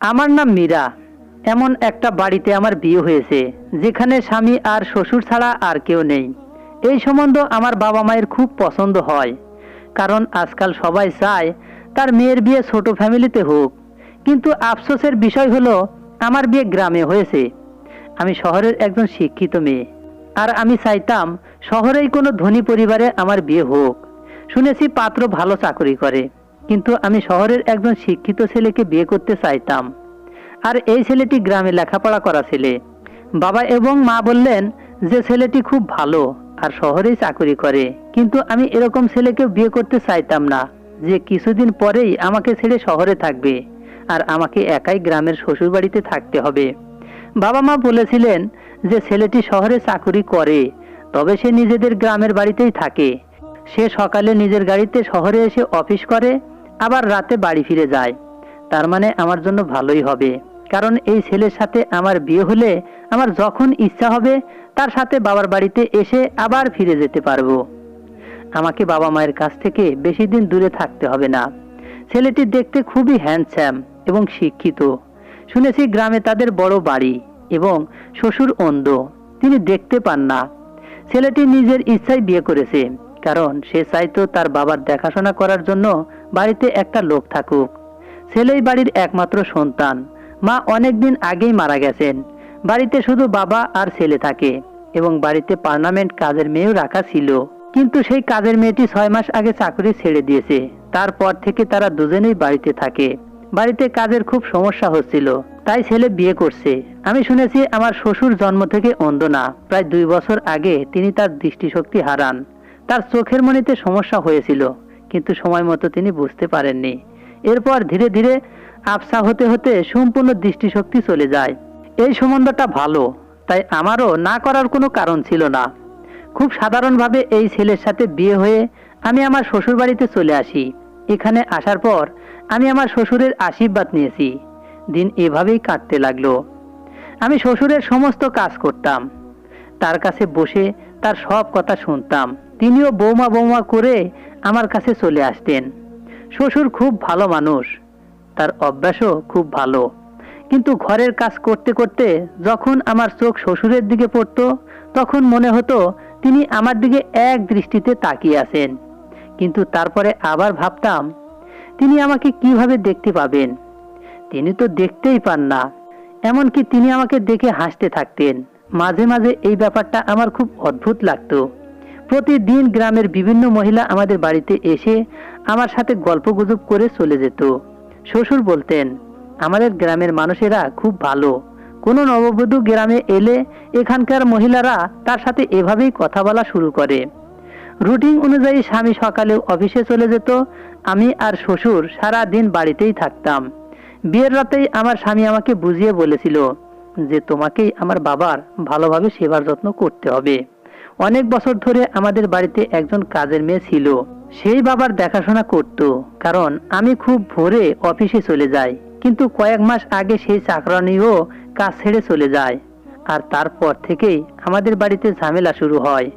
আমার নাম মীরা। এমন একটা বাড়িতে আমার বিয়ে হয়েছে, যেখানে স্বামী আর শ্বশুর ছাড়া আর কেউ নেই। এই সম্বন্ধ আমার বাবা মায়ের খুব পছন্দ হয়, কারণ আজকাল সবাই চায় তার মেয়ের বিয়ে ছোট ফ্যামিলিতে হোক। কিন্তু আফসোসের বিষয় হলো, আমার বিয়ে গ্রামে হয়েছে। আমি শহরের একজন শিক্ষিত মেয়ে, আর আমি চাইতাম শহরেই কোনো ধনী পরিবারে আমার বিয়ে হোক। শুনেছি পাত্র ভালো চাকরি করে। কিন্তু আমি শহরের একজন শিক্ষিত ছেলেকে বিয়ে করতে চাইতাম। আর এই ছেলেটি গ্রামে লেখাপড়া করা ছেলে বাবা এবং মা বললেন যে ছেলেটি খুব ভালো আর শহরেই চাকরি করে। কিন্তু আমি এরকম ছেলেকে বিয়ে করতে চাইতাম না, যে কিছুদিন পরেই আমাকে ছেড়ে শহরে থাকবে আর আমাকে একাই গ্রামের শ্বশুরবাড়িতে থাকতে হবে। বাবা মা বলেছিলেন যে ছেলেটি শহরে চাকরি করে, তবে সে নিজেদের গ্রামের বাড়িতেই থাকে। সে সকালে নিজের গাড়িতে শহরে এসে অফিস করে আবার রাতে বাড়ি ফিরে যায়। তার মানে আমার জন্য ভালোই হবে। কারণ এই ছেলের সাথে আমার বিয়ে হলে আমার যখন ইচ্ছা হবে, তার সাথে বাবার বাড়িতে এসে আবার ফিরে যেতে পারব। আমাকে বাবা মায়ের কাছ থেকে বেশি দিন দূরে থাকতে হবে না। ছেলেটি দেখতে খুবই হ্যান্ডস্যাম এবং শিক্ষিত। শুনেছি গ্রামে তাদের বড় বাড়ি এবং শ্বশুর অন্ধ। তিনি দেখতে পান না। ছেলেটি নিজের ইচ্ছায় বিয়ে করেছে। কারণ সে চাইতো তার বাবার দেখাশোনা করার জন্য বাড়িতে একটা লোক থাকুক। ছেলেই বাড়ির একমাত্র সন্তান। মা অনেক দিন আগেই মারা গেছেন। বাড়িতে শুধু বাবা আর ছেলে থাকে এবং বাড়িতে পার্মানেন্ট কাজের মেয়েও রাখা ছিল। কিন্তু সেই কাজের মেয়েটি ছয় মাস আগে চাকরি ছেড়ে দিয়েছে। তারপর থেকে তারা দুজনেই বাড়িতে থাকে। বাড়িতে কাজের খুব সমস্যা হচ্ছিল। তাই ছেলে বিয়ে করছে। আমি শুনেছি আমার শ্বশুর জন্ম থেকে অন্ধ না। প্রায় দুই বছর আগে তিনি তার দৃষ্টিশক্তি হারান। তার চোখের মনিতে সমস্যা হয়েছিল, কিন্তু সময় মতো তিনি বুঝতে পারেননি। এরপর ধীরে ধীরে আফসা হতে হতে সম্পূর্ণ দৃষ্টিশক্তি চলে যায়। এই সম্বন্ধটা ভালো, তাই আমারও না করার কোনো কারণ ছিল না। খুব সাধারণভাবে এই ছেলের সাথে বিয়ে হয়ে আমি আমার শ্বশুর বাড়িতে চলে আসি। এখানে আসার পর আমি আমার শ্বশুরের আশীর্বাদ নিয়েছি। দিন এভাবেই কাটতে লাগল। আমি শ্বশুরের সমস্ত কাজ করতাম। তার কাছে বসে তার সব কথা শুনতাম। তিনিও বৌমা বৌমা করে আমার কাছে চলে আসতেন। শ্বশুর খুব ভালো মানুষ, তার অভ্যাসও খুব ভালো। কিন্তু ঘরের কাজ করতে করতে যখন আমার চোখ শ্বশুরের দিকে পড়তো, তখন মনে হতো তিনি আমার দিকে এক দৃষ্টিতে তাকিয়ে আছেন। কিন্তু তারপরে আবার ভাবতাম, তিনি আমাকে কীভাবে দেখতে পাবেন? তিনি তো দেখতেই পান না। এমনকি তিনি আমাকে দেখে হাসতে থাকতেন। মাঝে মাঝে এই ব্যাপারটা আমার খুব অদ্ভুত লাগতো। প্রতিদিন গ্রামের বিভিন্ন মহিলা আমাদের বাড়িতে এসে আমার সাথে গল্পগুজব করে চলে যেত। শ্বশুর বলতেন, আমাদের গ্রামের মানুষেরা খুব ভালো। কোনো নববধূ গ্রামে এলে এখানকার মহিলারা তার সাথে এভাবেই কথা বলা শুরু করে। রুটিন অনুযায়ী স্বামী সকালে অফিসে চলে যেত, আমি আর শ্বশুর সারা দিন বাড়িতেই থাকতাম। বিয়ের রাতেই আমার স্বামী আমাকে বুঝিয়ে বলেছিল যে তোমাকেই আমার বাবার ভালোভাবে সেবার যত্ন করতে হবে। অনেক বছর ধরে আমাদের বাড়িতে একজন কাজের মেয়ে ছিল। সেই বাবার দেখাশোনা করত, কারণ আমি খুব ভোরে অফিসে চলে যাই, কিন্তু কয়েক মাস আগে সেই চাকরানিও কাজ ছেড়ে চলে যায়। আর তারপর থেকেই আমাদের বাড়িতে ঝামেলা শুরু হয়।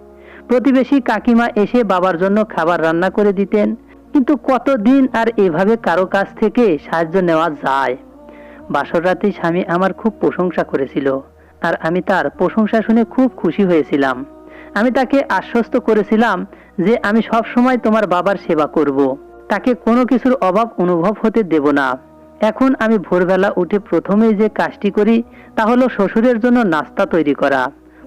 প্রতিবেশী কাকিমা এসে বাবার জন্য খাবার রান্না করে দিতেন, কিন্তু কতদিন আর এভাবে কারও কাছ থেকে সাহায্য নেওয়া যায়? বাসর রাতেই স্বামী আমার খুব প্রশংসা করেছিল, আর আমি তার প্রশংসা শুনে খুব খুশি হয়েছিলাম। আমি তাকে আশ্বস্ত করেছিলাম যে আমি সব সময় তোমার বাবার সেবা করব। তাকে কোনো কিছুর অভাব অনুভব হতে দেব না। এখন আমি ভোরবেলা উঠে প্রথমেই যে কাজটি করি, তা হলো শ্বশুরের জন্য নাস্তা তৈরি করা।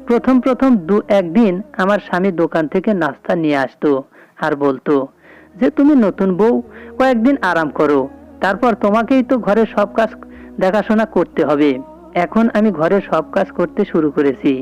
প্রথম প্রথম দু একদিন আমার স্বামী দোকান থেকে নাস্তা নিয়ে আসতো আর বলতো, যে তুমি নতুন বউ, কয়েকদিন আরাম করো। তারপর তোমাকেই তো ঘরের সব কাজ দেখাশোনা করতে হবে। এখন আমি ঘরের সব কাজ করতে শুরু করেছি।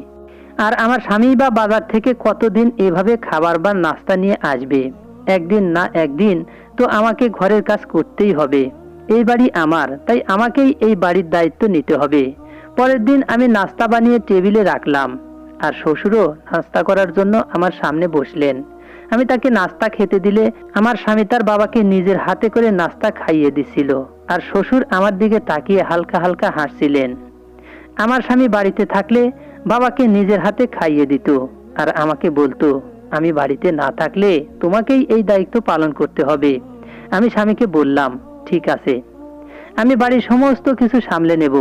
আর আমার স্বামী বা বাজার থেকে কতদিন এভাবে খাবার বা নাস্তা নিয়ে আসবে? একদিন না একদিন তো আমাকে ঘরের কাজ করতেই হবে। এই বাড়ি আমার, তাই আমাকেই এই বাড়ির দায়িত্ব নিতে হবে। পরের দিন আমি নাস্তা বানিয়ে টেবিলে রাখলাম। আর শ্বশুরও নাস্তা করার জন্য আমার সামনে বসলেন। আমি তাকে নাস্তা খেতে দিলে আমার স্বামী তার বাবাকে নিজের হাতে করে নাস্তা খাইয়ে দিছিল। আর শ্বশুর আমার দিকে তাকিয়ে হালকা হালকা হাসছিলেন। আমার স্বামী বাড়িতে থাকলে বাবাকে নিজের হাতে খাইয়ে দিত আর আমাকে বলতো, আমি বাড়িতে না থাকলে তোমাকেই এই দায়িত্ব পালন করতে হবে। আমি স্বামীকে বললাম, ঠিক আছে। আমি বাড়ির সমস্ত কিছু সামলে নেব।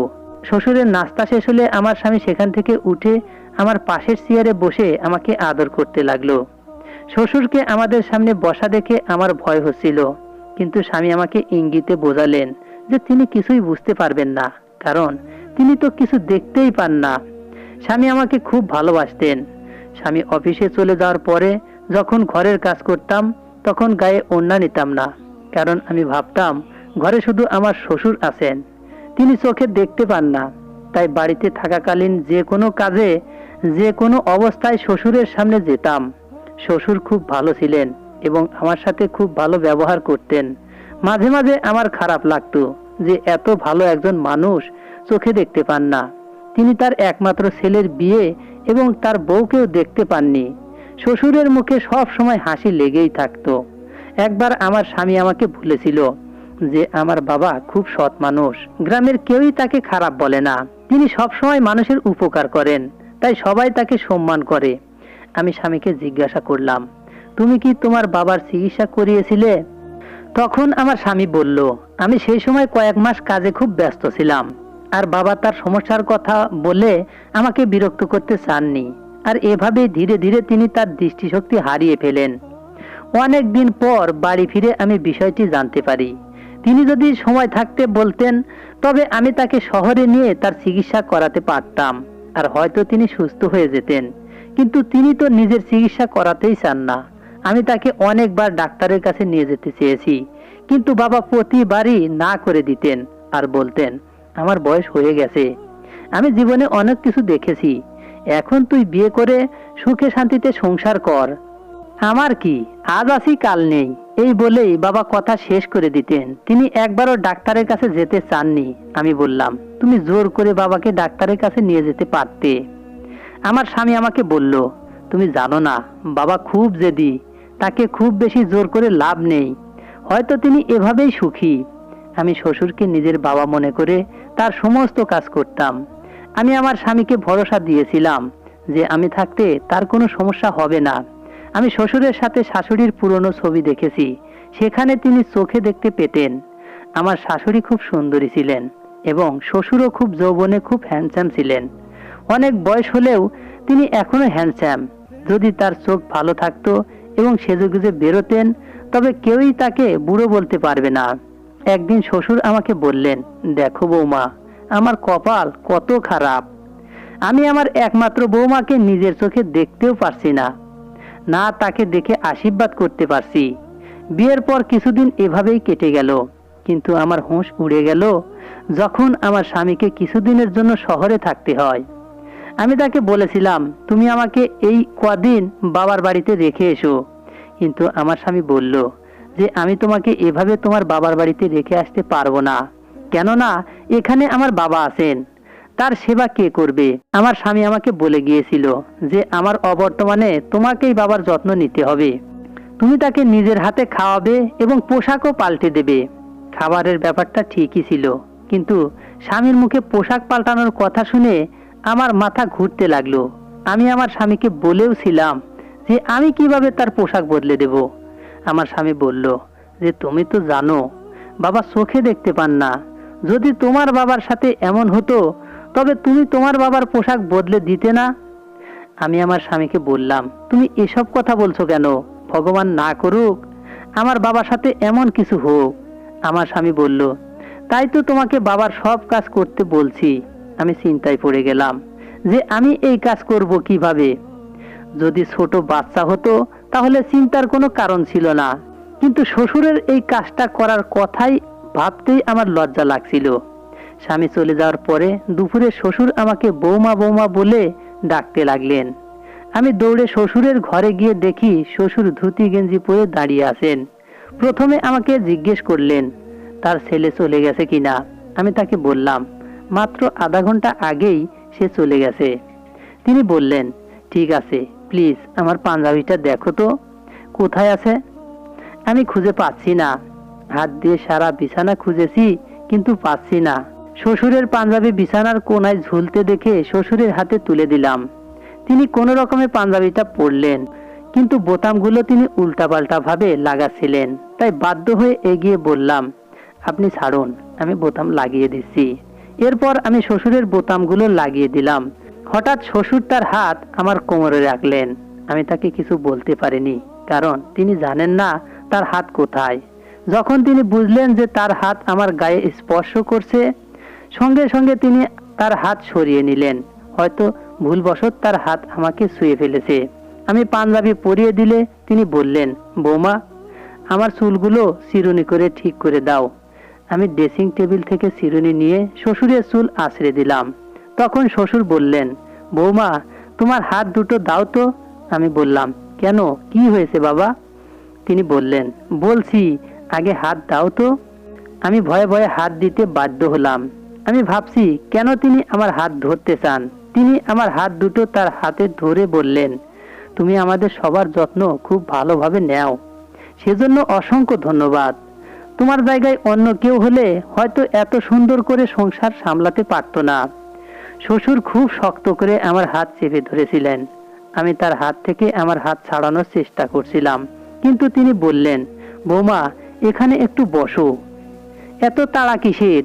শ্বশুরের নাস্তা শেষ হলে আমার স্বামী সেখান থেকে উঠে আমার পাশের চেয়ারে বসে আমাকে আদর করতে লাগল। শ্বশুরকে আমাদের সামনে বসা দেখে আমার ভয় হচ্ছিল। কিন্তু স্বামী আমাকে ইঙ্গিতে বোঝালেন যে তিনি কিছুই বুঝতে পারবেন না, কারণ তিনি তো কিছু দেখতেই পান না। স্বামী আমাকে খুব ভালোবাসতেন। স্বামী অফিসে চলে যাওয়ার পরে যখন ঘরের কাজ করতাম, তখন গায়ে ওড়না নিতাম না। কারণ আমি ভাবতাম, ঘরে শুধু আমার শ্বশুর আছেন। তিনি চোখে দেখতে পান না। তাই বাড়িতে থাকাকালীন যে কোনো কাজে, যে কোনো অবস্থায় শ্বশুরের সামনে যেতাম। শ্বশুর খুব ভালো ছিলেন এবং আমার সাথে খুব ভালো ব্যবহার করতেন। মাঝে মাঝে আমার খারাপ লাগতো যে এত ভালো একজন মানুষ চোখে দেখতে পান না। তিনি তার একমাত্র ছেলের বিয়ে এবং তার বউকেও দেখতে পাননি। শ্বশুরের মুখে সব সময় হাসি লেগেই থাকতো। একবার আমার স্বামী আমাকে ভুলেছিল যে, আমার বাবা খুব সৎ মানুষ, গ্রামের কেউই তাকে খারাপ বলে না। তিনি সবসময় মানুষের উপকার করেন, তাই সবাই তাকে সম্মান করে। আমি স্বামীকে জিজ্ঞাসা করলাম, তুমি কি তোমার বাবার চিকিৎসা করিয়েছিলে? তখন আমার স্বামী বলল, আমি সেই সময় কয়েক মাস কাজে খুব ব্যস্ত ছিলাম। আর বাবা তার সমস্যার কথা বলে আমাকে বিরক্ত করতে চাননি। আর এভাবে ধীরে ধীরে তিনি তার দৃষ্টিশক্তি হারিয়ে ফেলেন। অনেক দিন পর বাড়ি ফিরে আমি বিষয়টি জানতে পারি। তিনি যদি সময় থাকতে বলতেন, তবে আমি তাকে শহরে নিয়ে তার চিকিৎসা করাতে পারতাম, আর হয়তো তিনি সুস্থ হয়ে যেতেন। কিন্তু তিনি তো নিজের চিকিৎসা করাতেই চান না। আমি তাকে অনেকবার ডাক্তারের কাছে নিয়ে যেতে চেয়েছি, কিন্তু বাবা প্রতিবারই না করে দিতেন আর বলতেন আমার বয়স হয়ে গেছে। আমি জীবনে অনেক কিছু দেখেছি। এখন তুই বিয়ে করে সুখে শান্তিতে সংসার কর। আমার কি? আজ আছি, কাল নেই। এই বলেই বাবা কথা শেষ করে দিতেন। তিনি একবারও ডাক্তারের কাছে যেতে চাননি, আমি বললাম, তুমি জোর করে বাবাকে ডাক্তারের কাছে নিয়ে যেতে পারতে। আমার স্বামী আমাকে বলল, তুমি জানো না, বাবা খুব জেদি। তাকে খুব বেশি জোর করে লাভ নেই। হয়তো তিনি এভাবেই সুখী। আমি শ্বশুরকে নিজের বাবা মনে করে তার সমস্ত কাজ করতাম। আমি আমার স্বামীকে ভরসা দিয়েছিলাম যে আমি থাকতে তার কোনো সমস্যা হবে না। আমি শ্বশুরের সাথে শাশুড়ির পুরনো ছবি দেখেছি, সেখানে তিনি চোখে দেখতে পেতেন। আমার শাশুড়ি খুব সুন্দরী ছিলেন এবং শ্বশুরও খুব যৌবনে খুব হ্যান্ডসাম ছিলেন। অনেক বয়স হলেও তিনি এখনও হ্যান্ডসাম যদি তার চোখ ভালো থাকতো এবং সেজেগুজে বেরোতেন, তবে কেউই তাকে বুড়ো বলতে পারবে না। একদিন শ্বশুর আমাকে বললেন, দেখো বৌমা, আমার কপাল কত খারাপ। আমি আমার একমাত্র বৌমাকে নিজের চোখে দেখতেও পারছি না না তাকে দেখে আশীর্বাদ করতে পারছি। বিয়ের পর কিছুদিন এভাবেই কেটে গেল, কিন্তু আমার হুঁশ উড়ে গেল যখন আমার স্বামীকে কিছুদিনের জন্য শহরে থাকতে হয়। আমি তাকে বলেছিলাম, তুমি আমাকে এই কদিন বাবার বাড়িতে রেখে এসো। কিন্তু আমার স্বামী বলল যে আমি তোমাকে এভাবে তোমার বাবার বাড়িতে রেখে আসতে পারব না। কেননা, এখানে আমার বাবা আছেন। তার সেবা কে করবে? আমার স্বামী আমাকে বলে গিয়েছিল যে, আমার অবর্তমানে তোমাকেই বাবার যত্ন নিতে হবে। তুমি তাকে নিজের হাতে খাওয়াবে এবং পোশাকও পাল্টে দেবে। খাবারের ব্যাপারটা ঠিকই ছিল, কিন্তু স্বামীর মুখে পোশাক পাল্টানোর কথা শুনে আমার মাথা ঘুরতে লাগল। আমি আমার স্বামীকে বলেও ছিলাম যে, আমি কীভাবে তার পোশাক বদলে দেব? আমার স্বামী বলল, যে তুমি তো জানো, বাবা চোখে দেখতে পান না। যদি তোমার বাবার সাথে এমন হতো, তবে তুমি তোমার বাবার পোশাক বদলে দিতে না? আমি আমার স্বামীকে বললাম, তুমি এসব কথা বলছো কেন? ভগবান না করুক, আমার বাবার সাথে এমন কিছু হোক। আমার স্বামী বলল, তাই তো তোমাকে বাবার সব কাজ করতে বলছি। আমি চিন্তায় পড়ে গেলাম, যে আমি এই কাজ করব কীভাবে? যদি ছোট বাচ্চা হতো তাহলে চিন্তার কোনো কারণ ছিল না। কিন্তু শ্বশুরের এই কাজটা করার কথাই ভাবতেই আমার লজ্জা লাগছিল। স্বামী চলে যাওয়ার পরে দুপুরে শ্বশুর আমাকে বৌমা বৌমা বলে ডাকতে লাগলেন। আমি দৌড়ে শ্বশুরের ঘরে গিয়ে দেখি শ্বশুর ধুতি, গেঞ্জি পরে দাঁড়িয়ে আছেন। প্রথমে আমাকে জিজ্ঞেস করলেন, তার ছেলে চলে গেছে কিনা আমি তাকে বললাম, মাত্র আধা ঘণ্টা আগেই সে চলে গেছে। তিনি বললেন, ঠিক আছে। প্লিজ, আমার পাঞ্জাবিটা দেখো তো। কোথায় আছে? আমি খুঁজে পাচ্ছি না। হাত দিয়ে সারা বিছানা খুঁজেছি, কিন্তু পাচ্ছি না। শ্বশুরের পাঞ্জাবি বিছানার কোনায় ঝুলতে দেখে শ্বশুরের হাতে তুলে দিলাম। তিনি কোনো রকমে পাঞ্জাবিটা পরলেন, কিন্তু বোতামগুলো তিনি উল্টাপাল্টা ভাবে লাগাচ্ছিলেন। তাই বাধ্য হয়ে এগিয়ে বললাম, আপনি ছাড়ুন, আমি বোতাম লাগিয়ে দিচ্ছি। এরপর আমি শ্বশুরের বোতামগুলো লাগিয়ে দিলাম। হঠাৎ শ্বশুর তার হাত আমার কোমরে রাখলেন। আমি তাকে কিছু বলতে পারিনি, কারণ তিনি জানেন না তার হাত কোথায়। যখন তিনি বুঝলেন যে তার হাত আমার গায়ে স্পর্শ করছে, সঙ্গে সঙ্গে তিনি তার হাত সরিয়ে নিলেন। হয়তো ভুলবশত তার হাত আমাকে ছুঁয়ে ফেলেছে। আমি পাঞ্জাবি পরিয়ে দিলে তিনি বললেন, বৌমা, আমার চুলগুলো চিরুনি করে ঠিক করে দাও। আমি ড্রেসিং টেবিল থেকে চিরুনি নিয়ে শ্বশুরের চুল আছড়ে দিলাম। তখন শ্বশুর বললেন, বৌমা, তোমার হাত দুটো দাও তো। আমি বললাম, কেন? কি হয়েছে বাবা? তিনি বললেন, বলছি, আগে হাত দাও তো। আমি ভয়ে ভয়ে হাত দিতে বাধ্য হলাম। আমি ভাবছি, কেন তিনি আমার হাত ধরতে চান? তিনি আমার হাত দুটো তার হাতে ধরে বললেন, তুমি আমাদের সবার যত্ন খুব ভালোভাবে নেও। সেজন্য অসংখ্য ধন্যবাদ। তোমার জায়গায় অন্য কেউ হলে হয়তো এত সুন্দর করে সংসার সামলাতে পারতো না। শ্বশুর খুব শক্ত করে আমার হাত চেপে ধরেছিলেন। আমি তার হাত থেকে আমার হাত ছাড়ানোর চেষ্টা করছিলাম। কিন্তু তিনি বললেন, বৌমা, এখানে একটু বসো। এত তাড়া কিসের?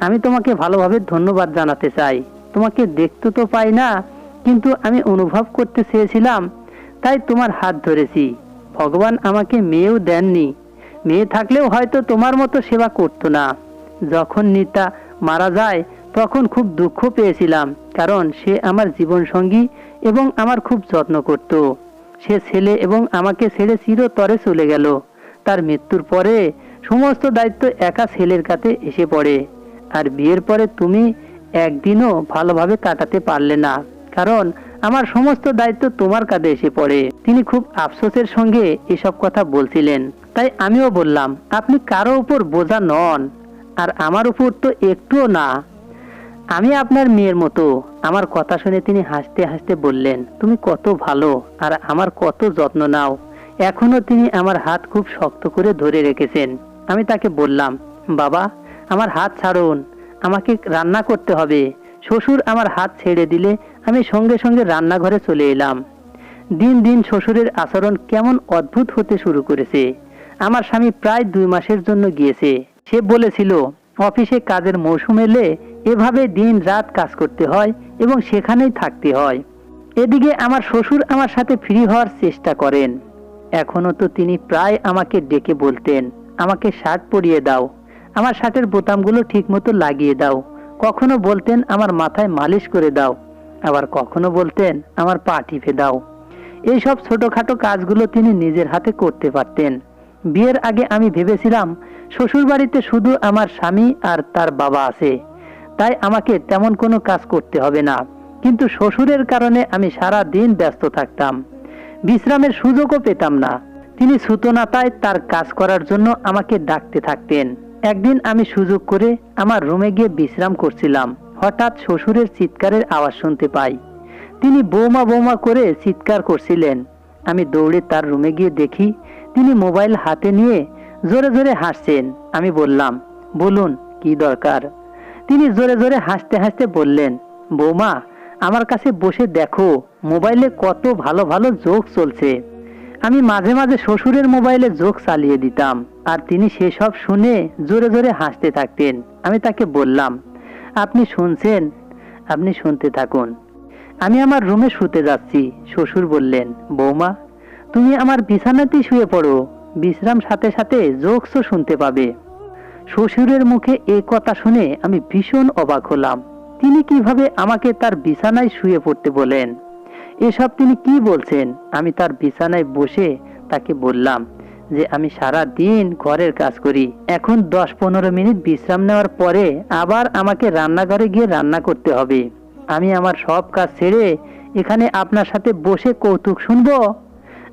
আমি তোমাকে ভালোভাবে ধন্যবাদ জানাতে চাই। তোমাকে দেখতে তো পাই না, কিন্তু আমি অনুভব করতে চেয়েছিলাম, তাই তোমার হাত ধরেছি। ভগবান আমাকে মেয়েও দেননি। মেয়ে থাকলেও হয়তো তোমার মতো সেবা করতো না। যখন নিতা মারা যায় তখন খুব দুঃখ পেয়েছিলাম, কারণ সে আমার জীবন সঙ্গী এবং আমার খুব যত্ন করত। সে ছেলে এবং আমাকে ছেড়ে চিরতরে চলে গেল। তার মৃত্যুর পরে সমস্ত দায়িত্ব একা ছেলের কাছে এসে পড়ে। আর বিয়ের পরে তুমি একদিনও ভালোভাবে কাটাতে পারলে না, কারণ আমার সমস্ত দায়িত্ব তোমার কাঁধে এসে পড়ে। তিনি খুব আফসোসের সঙ্গে এসব কথা বলছিলেন। তাই আমিও বললাম, আপনি কারও উপর বোঝা নন, আর আমার উপর তো একটুও না। আমি আপনার মেয়ের মতো। আমার কথা শুনে তিনি হাসতে হাসতে বললেন, তুমি কত ভালো আর আমার কত যত্ন নাও। এখনও তিনি আমার হাত খুব শক্ত করে ধরে রেখেছেন। আমি তাকে বললাম, বাবা, আমার হাত ছাড়ুন। আমাকে রান্না করতে হবে। শ্বশুর আমার হাত ছেড়ে দিলে আমি সঙ্গে সঙ্গে রান্নাঘরে চলে এলাম। দিন দিন শ্বশুরের আচরণ কেমন অদ্ভুত হতে শুরু করেছে। আমার স্বামী প্রায় দুই মাসের জন্য গিয়েছে। সে বলেছিল, অফিসে কাজের মৌসুম এলে এভাবে দিন রাত কাজ করতে হয় এবং সেখানেই থাকতে হয়। এদিকে আমার শ্বশুর আমার সাথে ফ্রি হওয়ার চেষ্টা করেন। এখনও তো তিনি প্রায় আমাকে ডেকে বলতেন, আমাকে শার্ট পরিয়ে দাও, আমার শার্টের বোতামগুলো ঠিকমতো লাগিয়ে দাও, কখনো বলতেন আমার মাথায় মালিশ করে দাও, আবার কখনো বলতেন আমার পা টিপে দাও। এইসব ছোটখাটো কাজগুলো তিনি নিজের হাতে করতে পারতেন। বিয়ের আগে আমি ভেবেছিলাম শ্বশুর বাড়িতে শুধু আমার স্বামী আর তার বাবা আছে। তাই আমাকে তেমন কোনো কাজ করতে হবে না। কিন্তু শ্বশুরের কারণে আমি সারা দিন ব্যস্ত থাকতাম। বিশ্রামের সুযোগও পেতাম না। তিনি সুতনাতায় তার কাজ করার জন্য আমাকে ডাকতে থাকতেন। একদিন আমি সুযোগ করে আমার রুমে গিয়ে বিশ্রাম করছিলাম। হঠাৎ শ্বশুরের চিৎকারের আওয়াজ শুনতে পাই। তিনি বৌমা বৌমা করে চিৎকার করছিলেন। আমি দৌড়ে তার রুমে গিয়ে দেখি তিনি মোবাইল হাতে নিয়ে জোরে জোরে হাসছেন। আমি বললাম, বলুন, কি দরকার? তিনি জোরে জোরে হাসতে হাসতে বললেন, বৌমা, আমার কাছে বসে দেখো, মোবাইলে কত ভালো ভালো জোক চলছে। আমি মাঝে মাঝে শ্বশুরের মোবাইলে জোক চালিয়ে দিতাম, আর তিনি সেসব শুনে জোরে জোরে হাসতে থাকতেন। আমি তাকে বললাম, আপনি শুনছেন? আপনি শুনতে থাকুন। আমি আমার রুমে শুতে যাচ্ছি। শ্বশুর বললেন, বৌমা, তুমি আমার বিছানাতেই শুয়ে পড়ো। বিশ্রাম সাথে সাথে জোকসও শুনতে পাবে। শ্বশুরের মুখে এ কথা শুনে আমি ভীষণ অবাক হলাম। তিনি কীভাবে আমাকে তার বিছানায় শুয়ে পড়তে বলেন? এসব তিনি কি বলছেন? আমি তার বিছানায় বসে তাকে বললাম যে, আমি সারা দিন ঘরের কাজ করি। এখন দশ পনেরো মিনিট বিশ্রাম নেওয়ার পরে আবার আমাকে রান্নাঘরে গিয়ে রান্না করতে হবে। আমি আমার সব কাজ ছেড়ে এখানে আপনার সাথে বসে কৌতুক শুনব?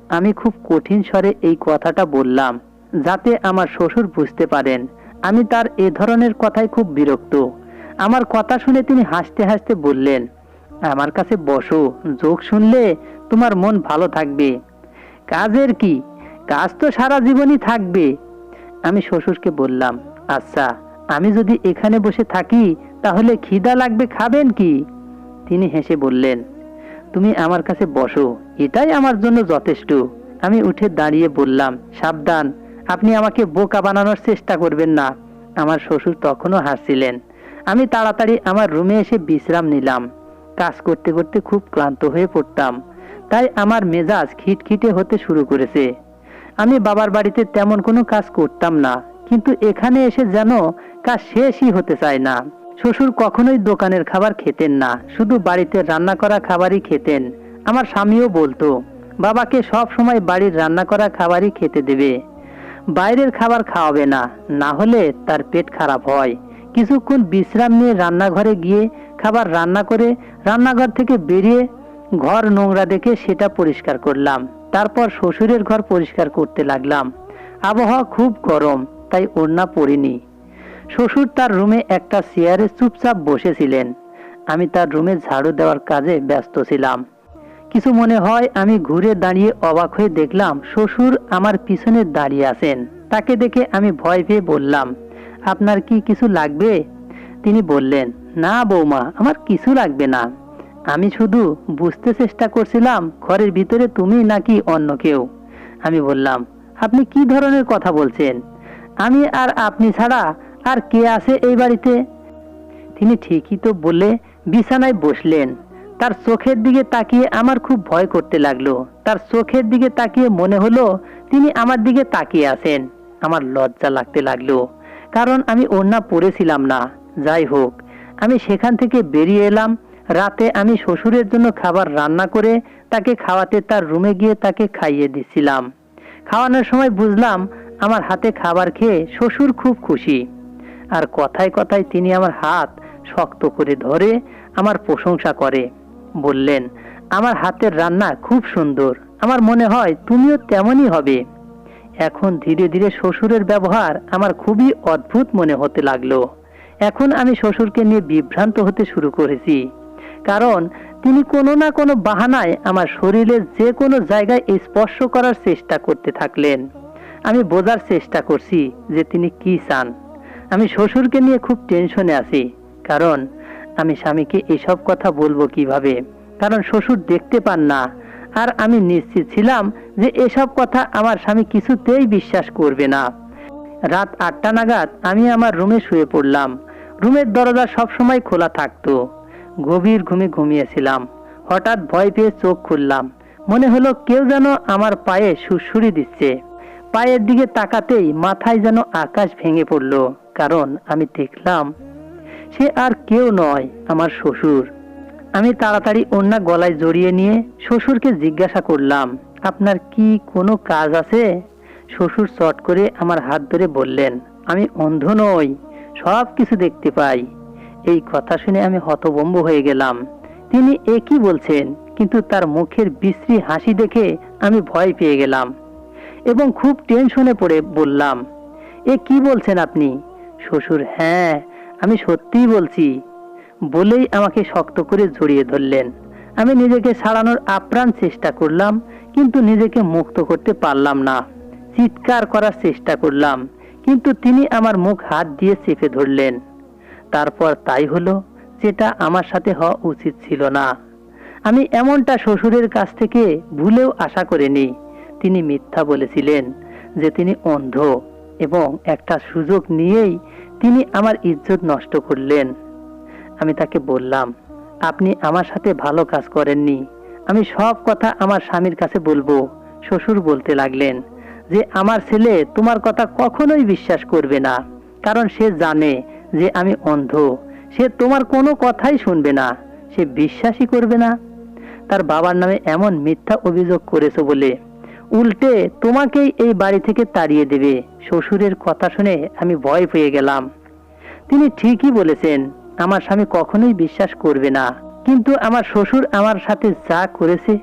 আমি খুব কঠিন স্বরে এই কথাটা বললাম, যাতে আমার শ্বশুর বুঝতে পারেন। আমি তার এ ধরনের কথায় খুব বিরক্ত। আমার কথা শুনে তিনি হাসতে হাসতে বললেন, আমার কাছে বসো, যোগ শুনলে তোমার মন ভালো থাকবে। কাজের কি? কাজ তো সারা জীবনই থাকবে। আমি শ্বশুরকে বললাম আচ্ছা আমি যদি এখানে বসে থাকি, তাহলে খিদা লাগবে, খাবেন কি? তিনি হেসে বললেন, তুমি আমার কাছে বসো, এটাই আমার জন্য যথেষ্ট। আমি উঠে দাঁড়িয়ে বললাম, সাবধান আপনি আমাকে বোকা বানানোর চেষ্টা করবেন না। আমার শ্বশুর তখনও হাসছিলেন। আমি তাড়াতাড়ি আমার রুমে এসে বিশ্রাম নিলাম। কাজ করতে করতে খুব ক্লান্ত হয়ে পড়তাম। তাই আমার মেজাজ খিটখিটে হতে শুরু করেছে। আমি বাবার বাড়িতে তেমন কোনো কাজ করতাম না, কিন্তু এখানে এসে যেন কাজ শেষই হতে চায় না। শ্বশুর কখনোই দোকানের খাবার খেতেন না, শুধু বাড়িতে রান্না করা খাবারই খেতেন। আমার স্বামীও বলতো, বাবাকে সব সময় বাড়ির রান্না করা খাবারই খেতে দেবে। বাইরের খাবার খাওয়াবে না না হলে তার পেট খারাপ হয়। কিছুক্ষণ বিশ্রাম নিয়ে রান্নাঘরে গিয়ে খাবার রান্না করে রান্নাঘর থেকে বেরিয়ে ঘর নোংরা দেখে সেটা পরিষ্কার করলাম। তারপর শ্বশুরের ঘর পরিষ্কার করতে লাগলাম। আবহাওয়া খুব গরম, তাই ওড়না পরিনি। শ্বশুর তার রুমে একটা চেয়ারে চুপচাপ বসেছিলেন। আমি তার রুমে ঝাড়ু দেওয়ার কাজে ব্যস্ত ছিলাম। কিছু মনে হয় আমি ঘুরে দাঁড়িয়ে অবাক হয়ে দেখলাম শ্বশুর আমার পিছনে দাঁড়িয়ে আছেন। তাকে দেখে আমি ভয় পেয়ে বললাম, আপনার কি কিছু লাগবে? তিনি বললেন, না বৌমা, আমার কিছু লাগবে না। আমি শুধু বুঝতে চেষ্টা করছিলাম ঘরের ভিতরে তুমি নাকি অন্য কেউ। আমি বললাম, আপনি কি ধরনের কথা বলছেন? আমি আর আপনি ছাড়া আর কে আছে এই বাড়িতে? তিনি ঠিকই তো বলে বিছানায় বসলেন। তার চোখের দিকে তাকিয়ে আমার খুব ভয় করতে লাগল। তার চোখের দিকে তাকিয়ে মনে হলো তিনি আমার দিকে তাকিয়ে আছেন। আমার লজ্জা লাগতে লাগল। কারণ আমি ওড়না পরেছিলাম না। যাই হোক, আমি সেখান থেকে বেরিয়ে এলাম। রাতে আমি শ্বশুরের জন্য খাবার রান্না করে তাকে খাওয়াতে তার রুমে গিয়ে তাকে খাইয়ে দিচ্ছিলাম। খাওয়ানোর সময় বুঝলাম আমার হাতে খাবার খেয়ে শ্বশুর খুব খুশি। আর কথায় কথায় তিনি আমার হাত শক্ত করে ধরে আমার প্রশংসা করে। বললেন, আমার হাতের রান্না খুব সুন্দর। আমার মনে হয় তুমিও তেমনই হবে। এখন ধীরে ধীরে শ্বশুরের ব্যবহার আমার খুবই অদ্ভুত মনে হতে লাগল। এখন আমি শ্বশুরকে নিয়ে বিভ্রান্ত হতে শুরু করেছি। কারণ তিনি কোনো না কোনো বাহানায় আমার শরীরের যে কোনো জায়গায় স্পর্শ করার চেষ্টা করতে থাকলেন। আমি বোঝার চেষ্টা করছি যে তিনি কি চান। আমি শ্বশুরকে নিয়ে খুব টেনশনে আছি। কারণ আমি স্বামীকে এসব কথা বলব কীভাবে? কারণ শ্বশুর দেখতে পান না। আর আমি নিশ্চিত ছিলাম যে এসব কথা আমার স্বামী কিছুতেই বিশ্বাস করবে না। রাত আটটা নাগাদ আমি আমার রুমে শুয়ে পড়লাম। রুমের দরজা সবসময় খোলা থাকতো। গভীর ঘুমে ঘুমিয়েছিলাম। হঠাৎ ভয় পেয়ে চোখ খুললাম। মনে হলো কেউ যেন আমার পায়ে সুরসুরি দিচ্ছে। পায়ের দিকে তাকাতেই মাথায় যেন আকাশ ভেঙে পড়ল। কারণ আমি দেখলাম সে আর কেউ নয় আমার শ্বশুর। আমি তাড়াতাড়ি অন্য গলায় জড়িয়ে নিয়ে শ্বশুরকে জিজ্ঞাসা করলাম, আপনার কি কোনো কাজ আছে? শ্বশুর চট করে আমার হাত ধরে বললেন, আমি অন্ধ নই, সব কিছু দেখতে পাই। এই কথা শুনে আমি হতভম্ব হয়ে গেলাম। তিনি এ কি বলছেন, কিন্তু তার মুখের বিশ্রী হাসি দেখে আমি ভয় পেয়ে গেলাম এবং খুব টেনশনে পড়ে বললাম, এ কি বলছেন আপনি? শ্বশুর হ্যাঁ আমি সত্যিই বলছি। বলেই আমাকে শক্ত করে জড়িয়ে ধরলেন। আমি নিজেকে ছাড়ানোর আপ্রাণ চেষ্টা করলাম, কিন্তু নিজেকে মুক্ত করতে পারলাম না। চিৎকার করার চেষ্টা করলাম, কিন্তু তিনি আমার মুখ হাত দিয়ে চেপে ধরলেন। তারপর তাই হলো, যেটা আমার সাথে হওয়া উচিত ছিল না। আমি এমনটা শ্বশুরের কাছ থেকে ভুলেও আশা করিনি। তিনি মিথ্যা বলেছিলেন যে তিনি অন্ধ এবং একটা সুযোগ নিয়েই তিনি আমার ইজ্জত নষ্ট করলেন। আমি তাকে বললাম, আপনি আমার সাথে ভালো কাজ করেননি। আমি সব কথা আমার স্বামীর কাছে বলব। শ্বশুর বলতে লাগলেন, যে আমার ছেলে তোমার কথা কখনোই বিশ্বাস করবে না, কারণ সে জানে যে আমি অন্ধ। সে তোমার কোনো কথাই শুনবে না, সে বিশ্বাসই করবে না। তার বাবার নামে এমন মিথ্যা অভিযোগ করেছ বলে উল্টে তোমাকেই এই বাড়ি থেকে তাড়িয়ে দেবে। শ্বশুরের কথা শুনে আমি ভয় পেয়ে গেলাম। তিনি ঠিকই বলেছেন, আমার স্বামী কখনোই বিশ্বাস করবে না। কিন্তু আমার শ্বশুর আমার সাথে যা করেছে,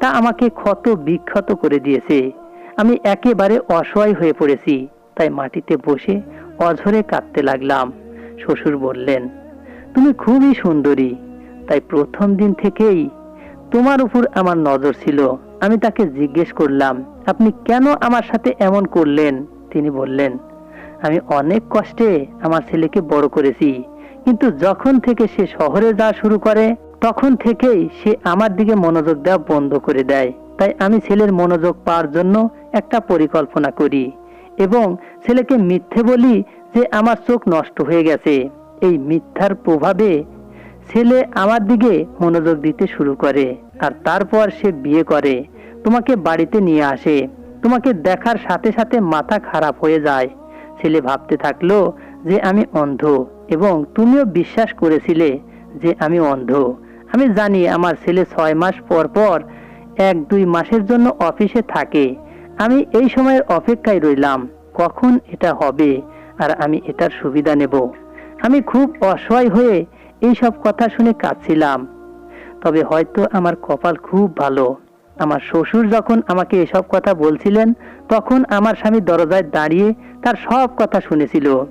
তা আমাকে ক্ষত বিক্ষত করে দিয়েছে। আমি একেবারে অসহায় হয়ে পড়েছি, তাই মাটিতে বসে অঝরে কাঁদতে লাগলাম। শ্বশুর বললেন, তুমি খুবই সুন্দরী। তাই প্রথম দিন থেকেই তোমার উপর আমার নজর ছিল। আমি তাকে জিজ্ঞেস করলাম, আপনি কেন আমার সাথে এমন করলেন? তিনি বললেন, আমি অনেক কষ্টে আমার ছেলেকে বড় করেছি, কিন্তু যখন থেকে সে শহরে যাওয়া শুরু করে, তখন থেকেই সে আমার দিকে মনোযোগ দেওয়া বন্ধ করে দেয়। তাই আমি ছেলের মনোযোগ পাওয়ার জন্য একটা পরিকল্পনা করি এবং ছেলেকে মিথ্যে বলি যে আমার চোখ নষ্ট হয়ে গেছে। এই মিথ্যার প্রভাবে ছেলে আমার দিকে মনোযোগ দিতে শুরু করে আর তারপর সে বিয়ে করে। তোমাকে বাড়িতে নিয়ে আসে। তোমাকে দেখার সাথে সাথে মাথা খারাপ হয়ে যায়। ছেলে ভাবতে থাকল যে আমি অন্ধ এবং তুমিও বিশ্বাস করেছিলে যে আমি অন্ধ। আমি জানি আমার ছেলে ছয় মাস পর পর এক দুই মাসের জন্য অফিসে থাকে। আমি এই সময়ের অপেক্ষায় রইলাম, কখন এটা হবে আর আমি এটার সুবিধা নেব। আমি খুব অসহায় হয়ে এই সব কথা শুনে কাঁদছিলাম। তবে হয়তো আমার কপাল খুব ভালো। আমার শ্বশুর যখন আমাকে এসব কথা বলছিলেন, তখন আমার স্বামী দরজায় দাঁড়িয়ে তার সব কথা শুনেছিল।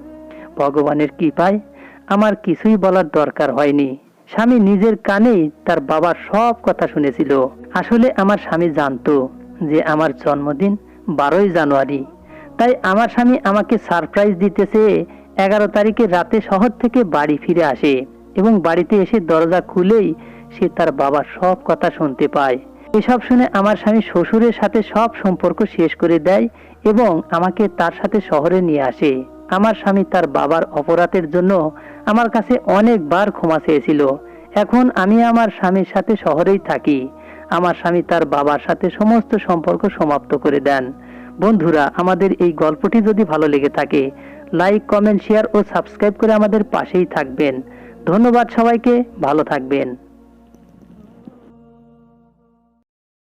ভগবানের কৃপায় আমার কিছুই বলার দরকার হয়নি। স্বামী নিজের কানেই তার বাবার সব কথা শুনেছিল। আসলে আমার স্বামী জানতো যে আমার জন্মদিন বারোই জানুয়ারি। তাই আমার স্বামী আমাকে সারপ্রাইজ দিতে চেয়ে এগারো তারিখে রাতে শহর থেকে বাড়ি ফিরে আসে এবং বাড়িতে এসে দরজা খুলেই সে তার বাবার সব কথা শুনতে পায়। এসব শুনে আমার স্বামী শ্বশুরের সাথে সব সম্পর্ক শেষ করে দেয় এবং আমাকে তার সাথে শহরে নিয়ে আসে। আমার স্বামী তার বাবার অপরাধের জন্য আমার কাছে অনেকবার ক্ষমা চেয়েছিল। এখন আমি আমার স্বামীর সাথে শহরেই থাকি। আমার স্বামী তার বাবার সাথে সমস্ত সম্পর্ক সমাপ্ত করে দেন। বন্ধুরা, আমাদের এই গল্পটি যদি ভালো লেগে থাকে, লাইক, কমেন্ট, শেয়ার ও সাবস্ক্রাইব করে আমাদের পাশেই থাকবেন। ধন্যবাদ সবাইকে, ভালো থাকবেন।